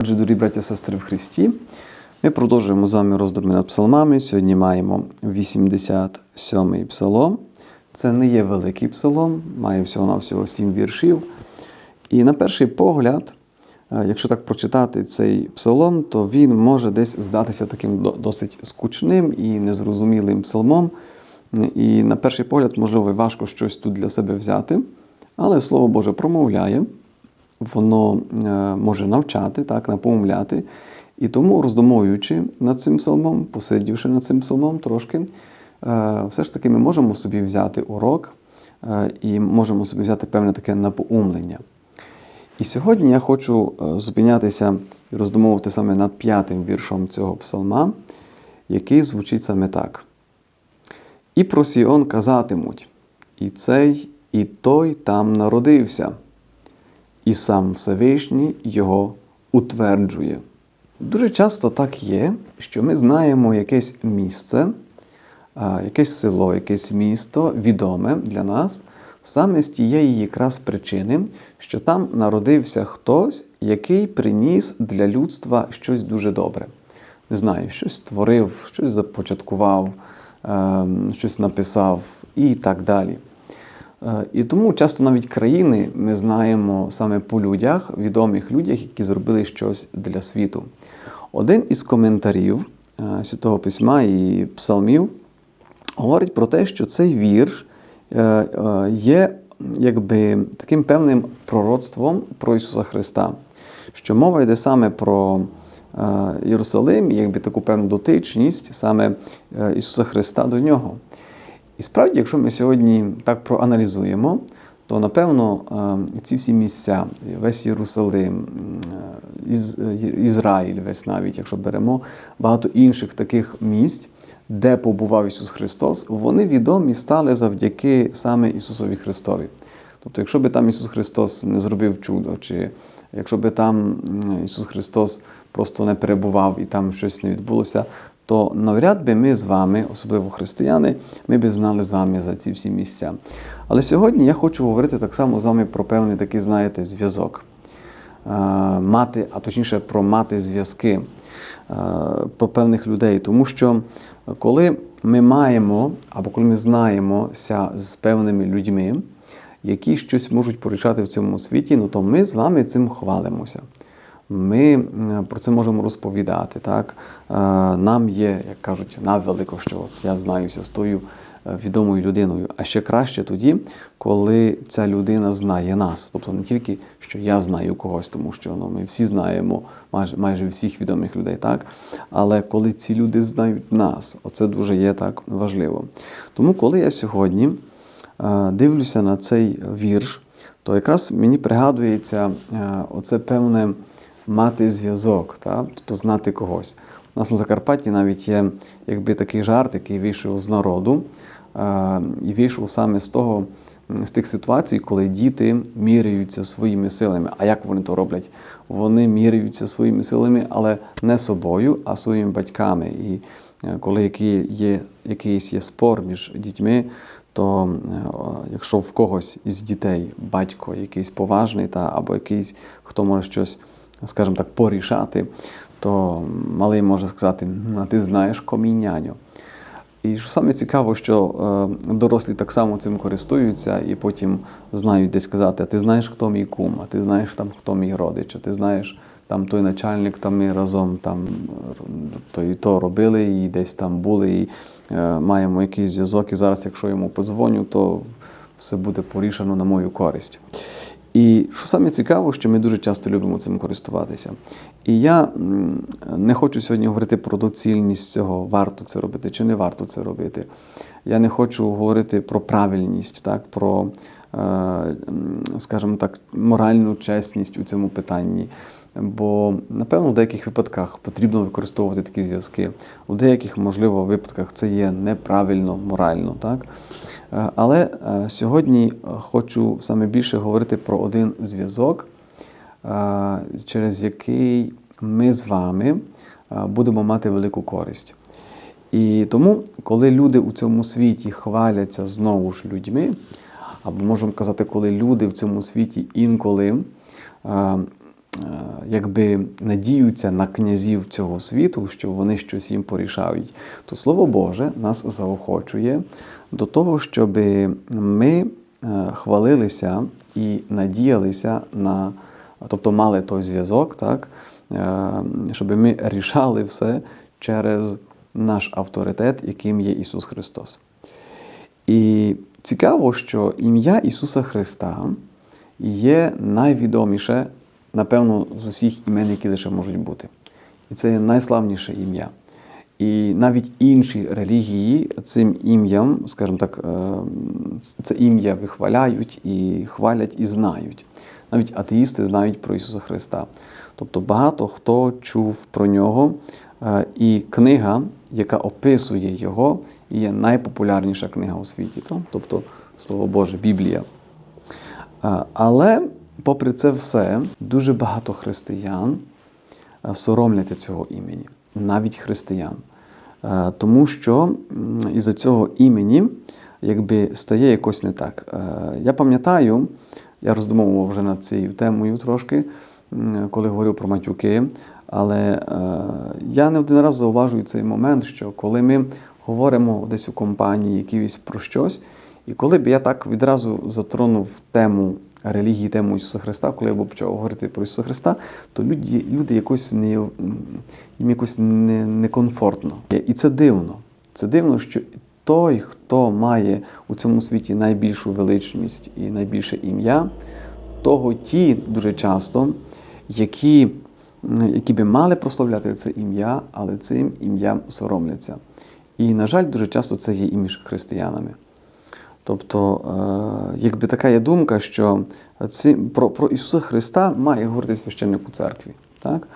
Отже, дорогі браті і сестри в Христі, ми продовжуємо з вами роздуми над псалмами. Сьогодні маємо 87-й псалом. Це не є великий псалом, має всього-навсього 7 віршів. І на перший погляд, е, якщо так прочитати цей псалом, то він може десь здатися таким досить скучним і незрозумілим псалмом. І на перший погляд, можливо, важко щось тут для себе взяти, але Слово Боже промовляє воно е, може навчати, так, напомовляти. І тому, роздумовуючи над цим псалмом, посидівши над цим псалмом трошки, е, все ж таки ми можемо собі взяти урок е, і можемо собі взяти певне таке напоумлення. І сьогодні я хочу зупинятися і роздумовувати саме над п'ятим віршом цього псалма, який звучить саме так. І про Сіон казатимуть, і цей, і той там народився і сам Всевишній його утверджує. Дуже часто так є, що ми знаємо якесь місце, якесь село, якесь місто відоме для нас саме з тієї якраз причини, що там народився хтось, який приніс для людства щось дуже добре. Не знаю, щось створив, щось започаткував, ем, щось написав і так далі. Е, І тому часто навіть країни ми знаємо саме по людях, відомих людях, які зробили щось для світу. Один із коментарів е, Святого Письма і псалмів говорить про те, що цей вірш е, є якби таким певним пророцтвом про Ісуса Христа, що мова йде саме про Єрусалим, якби таку певну дотичність саме Ісуса Христа до нього. І справді, якщо ми сьогодні так проаналізуємо, то напевно е, ці всі місця, весь Єрусалим, е, Із- Ізраїль, весь навіть, якщо беремо багато інших таких місць, де побував Ісус Христос, вони відомі стали завдяки саме Ісусові Христові. Тобто, якщо би там Ісус Христос не зробив чудо, чи якщо би там Ісус Христос просто не перебував і там щось не відбулося, то навряд би ми з вами, особливо християни, ми би знали з вами за ці всі місця. Але сьогодні я хочу говорити так само з вами про певний такий, знаєте, зв'язок. Е, Мати, а точніше про мати зв'язки е, про певних людей. Тому що коли ми маємо або коли ми знаємося з певними людьми, які щось можуть порішати в цьому світі, ну то ми з вами цим хвалимося. Ми е, про це можемо розповідати. Так? Е, Нам є, як кажуть, навелико, що от я знаюся з тою е, відомою людиною. А ще краще тоді, коли ця людина знає нас. Тобто не тільки, що я знаю когось, тому що ну, ми всі знаємо майже, майже всіх відомих людей, так? але коли ці люди знають нас, оце дуже є так важливо. Тому, коли я сьогодні дивлюся на цей вірш, то якраз мені пригадується оце певне мати зв'язок, тобто знати когось. У нас на Закарпатті навіть є якби такий жарт, який вийшов з народу, е, і вийшов саме з того, з тих ситуацій, коли діти міряються своїми силами. А як вони то роблять? Вони міряються своїми силами, але не собою, а своїми батьками. І е, коли який є, якийсь є спор між дітьми, то е, якщо в когось із дітей батько якийсь поважний, та, або якийсь, хто може щось, скажімо так, порішати, то малий може сказати, а ти знаєш коміняню. І що саме цікаво, що е, дорослі так само цим користуються і потім знають десь сказати, а ти знаєш, хто мій кум, а ти знаєш там, хто мій родич, а ти знаєш, там той начальник, там ми разом там то і то робили, і десь там були, і е, маємо якийсь зв'язок, і зараз, якщо йому подзвоню, то все буде порішено на мою користь. І що саме цікаво, що ми дуже часто любимо цим користуватися. І я не хочу сьогодні говорити про доцільність цього, варто це робити чи не варто це робити. Я не хочу говорити про правильність, так, про, скажімо так, моральну чесність у цьому питанні. Бо, напевно, в деяких випадках потрібно використовувати такі зв'язки. У деяких, можливо, випадках це є неправильно, морально. Так? Е, Але е, сьогодні е, хочу саме більше говорити про один зв'язок, е, через який ми з вами е, будемо мати велику користь. І тому, коли люди у цьому світі хваляться знову ж людьми, або можемо казати, коли люди в цьому світі інколи е, якби надіються на князів цього світу, що вони щось їм порішають, то Слово Боже нас заохочує до того, щоб ми е, хвалилися і надіялися на, тобто мали той зв'язок, так, е, щоб ми рішали все через наш авторитет, яким є Ісус Христос. І цікаво, що ім'я Ісуса Христа є найвідоміше, напевно, з усіх імен, які лише можуть бути. І це є найславніше ім'я. І навіть інші релігії цим ім'ям, скажімо так, е, це ім'я вихваляють і хвалять і знають. Навіть атеїсти знають про Ісуса Христа. Тобто багато хто чув про нього, і книга, яка описує його, є найпопулярніша книга у світі. Тобто, Слово Боже, Біблія. Е, Але, попри це все, дуже багато християн е, соромляться цього імені, навіть християн. Е, Тому що м, із-за цього імені якби стає якось не так. Е, Я пам'ятаю, я роздумовував вже над цією темою трошки, коли говорив про матюки. Але е, я не один раз зауважую цей момент, що коли ми говоримо десь у компанії якісь про щось, і коли б я так відразу затронув тему релігії, тему Ісуса Христа, коли я б почав говорити про Ісуса Христа, то люди, люди якось не, їм якось не, некомфортно. І це дивно. Це дивно, що той, хто має у цьому світі найбільшу величність і найбільше ім'я, того ті дуже часто, які, які би мали прославляти це ім'я, але цим ім'ям соромляться. І, на жаль, дуже часто це є і між християнами. Тобто, е, якби така є думка, що ці, про, про Ісуса Христа має говорити священник у церкві. Так?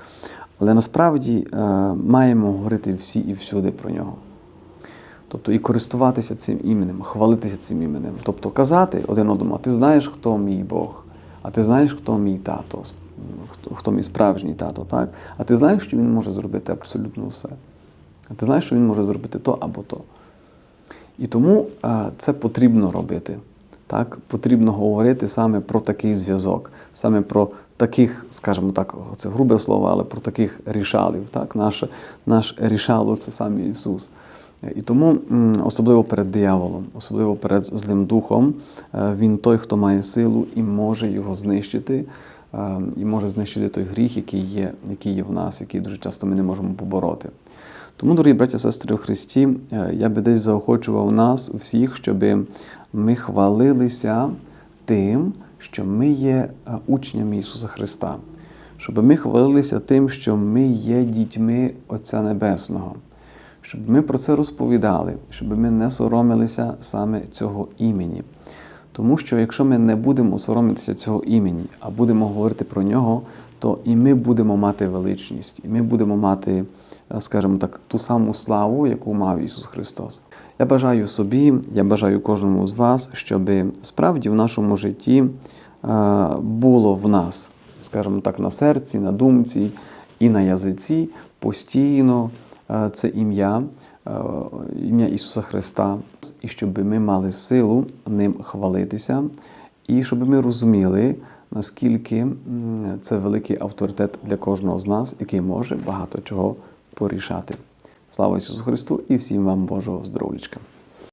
Але насправді е, маємо говорити всі і всюди про нього. Тобто і користуватися цим іменем, хвалитися цим іменем. Тобто казати один одному, ти знаєш, хто мій Бог, а ти знаєш, хто мій тато, хто, хто мій справжній тато, так? А ти знаєш, що він може зробити абсолютно все. А ти знаєш, що він може зробити то або то. І тому а, це потрібно робити. Так? Потрібно говорити саме про такий зв'язок, саме про таких, скажімо так, це грубе слово, але про таких рішалів. Так? Наше, наш рішало це сам Ісус. І тому, особливо перед дияволом, особливо перед злим духом, е, він той, хто має силу і може його знищити, е, і може знищити той гріх, який є, який є в нас, який дуже часто ми не можемо побороти. Тому, дорогі браті сестри у Христі, е, я би десь заохочував нас всіх, щоб ми хвалилися тим, що ми є учнями Ісуса Христа, щоб ми хвалилися тим, що ми є дітьми Отця Небесного, щоб ми про це розповідали, щоб ми не соромилися саме цього імені. Тому що якщо ми не будемо соромитися цього імені, а будемо говорити про нього, то і ми будемо мати величність, і ми будемо мати, е, скажімо так, ту саму славу, яку мав Ісус Христос. Я бажаю собі, я бажаю кожному з вас, щоб справді в нашому житті е, було в нас, скажімо так, на серці, на думці і на язиці постійно це ім'я, е, ім'я Ісуса Христа, і щоб ми мали силу ним хвалитися, і щоб ми розуміли, наскільки це великий авторитет для кожного з нас, який може багато чого порішати. Слава Ісусу Христу і всім вам Божого здоров'ячка!